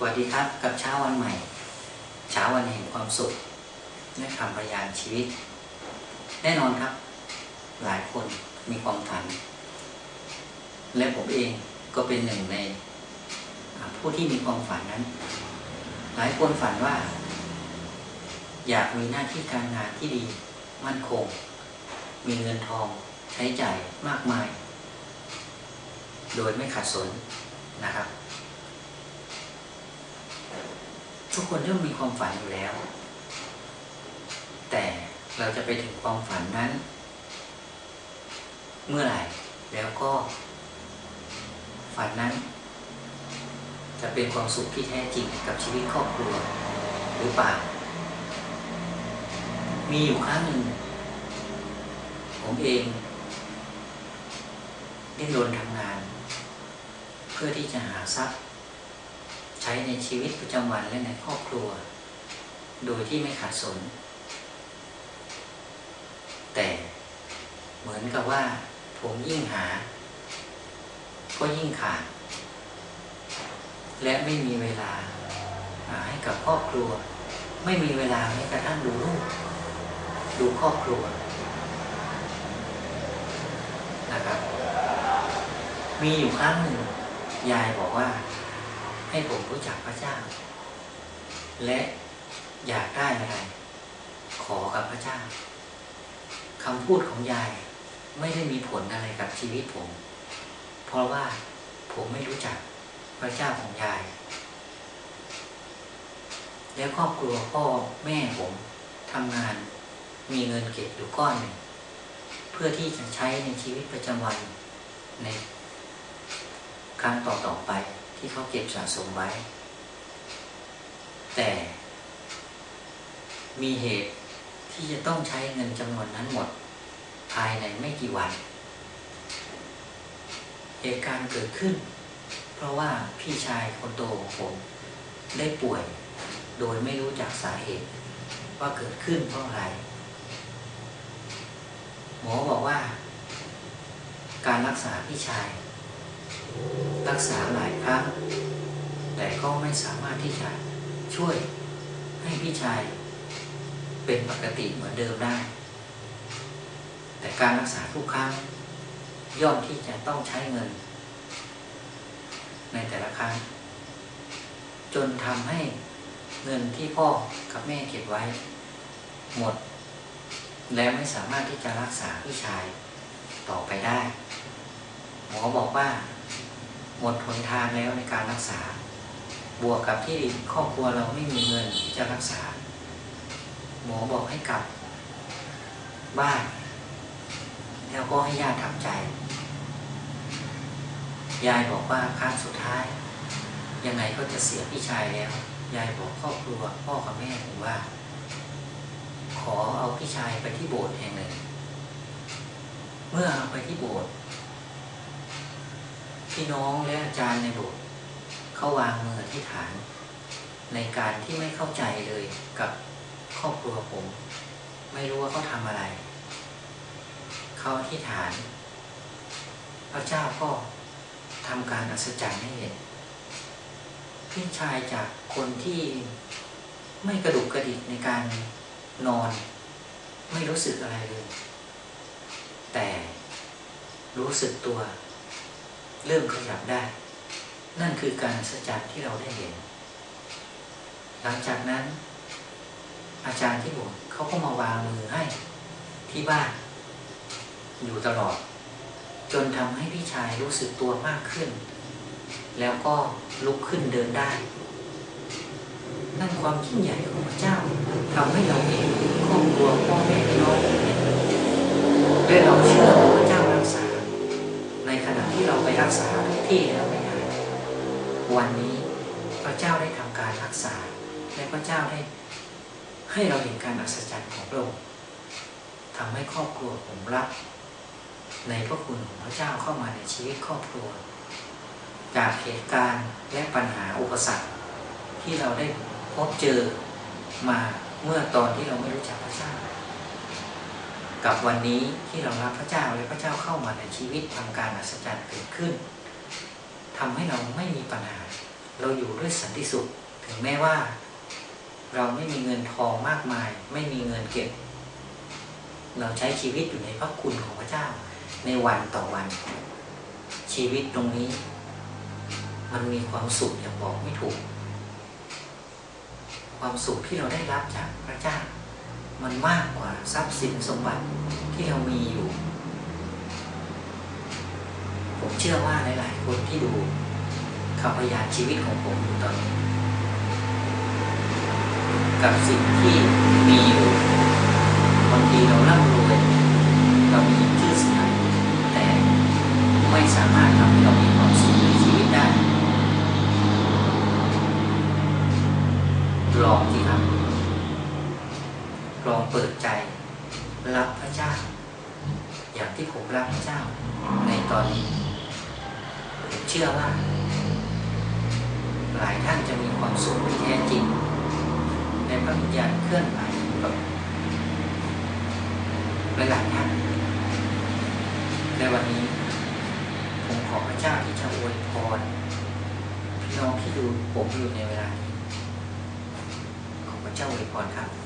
สวัสดีครับกับเช้าวันใหม่ เช้าวันแห่งความสุขในคำประยานชีวิต แน่นอนครับ หลายคนมีความฝัน และผมเองก็เป็นหนึ่งในผู้ที่มีความฝันนั้น หลายคนฝันว่า อยากมีหน้าที่การงานที่ดีมั่นคง มีเงินทองใช้จ่ายมากมาย โดยไม่ขัดสนนะครับ ทุกคนย่อมมีความฝันอยู่แล้ว แต่เราจะไปถึงความฝันนั้น เมื่อไหร่แล้วก็ ฝันนั้น จะเป็นความสุขที่แท้จริงกับชีวิตครอบครัว หรือเปล่า มีอยู่ครั้งหนึ่งผมเองได้โดนทำงาน เพื่อที่จะหาทรัพย์ ใช้ในชีวิตประจำวันและในครอบครัว โดยที่ไม่ขาดสน แต่เหมือนกับว่า ผมยิ่งหา ก็ยิ่งขาด และไม่มีเวลาอ่าให้กับครอบครัว ไม่มีเวลาแม้กระทั่งดูลูกดูครอบครัวนะครับ มีอยู่ครั้งหนึ่งยายบอกว่า ให้ผมรู้จักพระเจ้า และอยากได้อะไร ขอกับพระเจ้าคำพูดของยายไม่ได้มีผลอะไรกับชีวิตผม เพราะว่าผมไม่รู้จักพระเจ้าของยาย และครอบครัวพ่อแม่ผมทำงานมีเงินเก็บอยู่ก้อนหนึ่งเพื่อที่จะใช้ในชีวิตประจำวันในครั้งต่อๆไป ที่เขาเก็บสะสมไว้ แต่มีเหตุที่จะต้องใช้เงินจำนวนนั้นหมด ภายในไม่กี่วัน เหตุการณ์เกิดขึ้น เพราะว่าพี่ชายคนโตของผมได้ป่วย โดยไม่รู้จักสาเหตุ ว่าเกิดขึ้นเพราะอะไร หมอบอกว่า การรักษาพี่ชาย รักษาหลายครั้ง แต่ก็ไม่สามารถที่จะช่วยให้พี่ชายเป็นปกติเหมือนเดิมได้ แต่การรักษาทุกครั้ง ย่อมที่จะต้องใช้เงิน ในแต่ละครั้ง จนทำให้เงินที่พ่อกับแม่เก็บไว้ หมด และไม่สามารถที่จะรักษาพี่ชายต่อไปได้ หมอบอกว่า หมดหนทางแล้วในการรักษา บวกกับที่ครอบครัวเราไม่มีเงินที่จะรักษา หมอบอกให้กลับ บ้าน แล้วก็ให้ญาติทำใจ ยายบอกว่าครั้งสุดท้าย ยังไงก็จะเสียพี่ชายแล้ว ยายบอกครอบครัวพ่อกับแม่ผมว่า ขอเอาพี่ชายไปที่โบสถ์แห่งหนึ่ง เมื่อเอาไปที่โบสถ์ พี่น้องและอาจารย์ในโบสถ์เขาวางมืออธิษฐาน ในการที่ไม่เข้าใจเลยกับครอบครัวผม ไม่รู้ว่าเขาทำอะไร เขาอธิษฐาน พระเจ้าก็ทำการอัศจรรย์ให้เห็นพี่ชายจากคนที่ไม่กระดุกกระดิกในการนอน ไม่รู้สึกอะไรเลย แต่รู้สึกตัว เริ่มขยับได้ นั่นคือการอัศจรรย์ที่เราได้เห็น หลังจากนั้น อาจารย์ที่บสถ์เขาก็มาวางมือให้ที่บ้าน อยู่ตลอด จนทำให้พี่ชายรู้สึกตัวมากขึ้น แล้วก็ลุกขึ้นเดินได้ นั่นความยิ่งใหญ่ของพระเจ้าทำให้เราเองครอบครัวพ่อแม่พี่น้องและเราเชื่อ รักษาที่แล้วไม่หายวันนี้พระเจ้าได้ทำการรักษา และพระเจ้าได้ให้เราเห็นการอัศจรรย์ของพระองค์ทำให้ครอบครัวผมรับในพระคุณของพระเจ้าเข้ามาในชีวิตครอบครัว จากเหตุการณ์และปัญหาอุปสรรคที่เราได้พบเจอมาเมื่อตอนที่เราไม่รู้จักพระเจ้า กับวันนี้ที่เรารับพระเจ้าและพระเจ้าเข้ามาในชีวิตทำการอัศจรรย์เกิดขึ้นทำให้เราไม่มีปัญหา เราอยู่ด้วยสันติสุข ถึงแม้ว่า เราไม่มีเงินทองมากมาย ไม่มีเงินเก็บ เราใช้ชีวิตอยู่ในพระคุณของพระเจ้า ในวันต่อวัน ชีวิตตรงนี้ มันมีความสุขอย่างบอกไม่ถูก ความสุขที่เราได้รับจากพระเจ้า มันมากกว่าทรัพย์สินสมบัติที่เรามีอยู่ ผมเชื่อว่าหลาย ๆ คนที่ดูคำพยานชีวิตของผมอยู่ตอนนี้ กับสิ่งที่มีอยู่บางทีเราร่ำรวยเรามีชื่อเสียงแต่ไม่สามารถทำให้เรามีความสุขในชีวิตได้ ลองสิครับ ลองเปิดใจ รับพระเจ้า อย่างที่ผมรับพระเจ้า ในตอนนี้ผมเชื่อว่า หลายท่านจะมีความสุขที่แท้จริง ในพระวิญญาณเคลื่อนไหวกับหลายๆท่านในวันนี้ผมขอพระเจ้าที่จะอวยพรพี่น้องที่ดูผมอยู่ในเวลานี้ขอพระเจ้าอวยพรครับ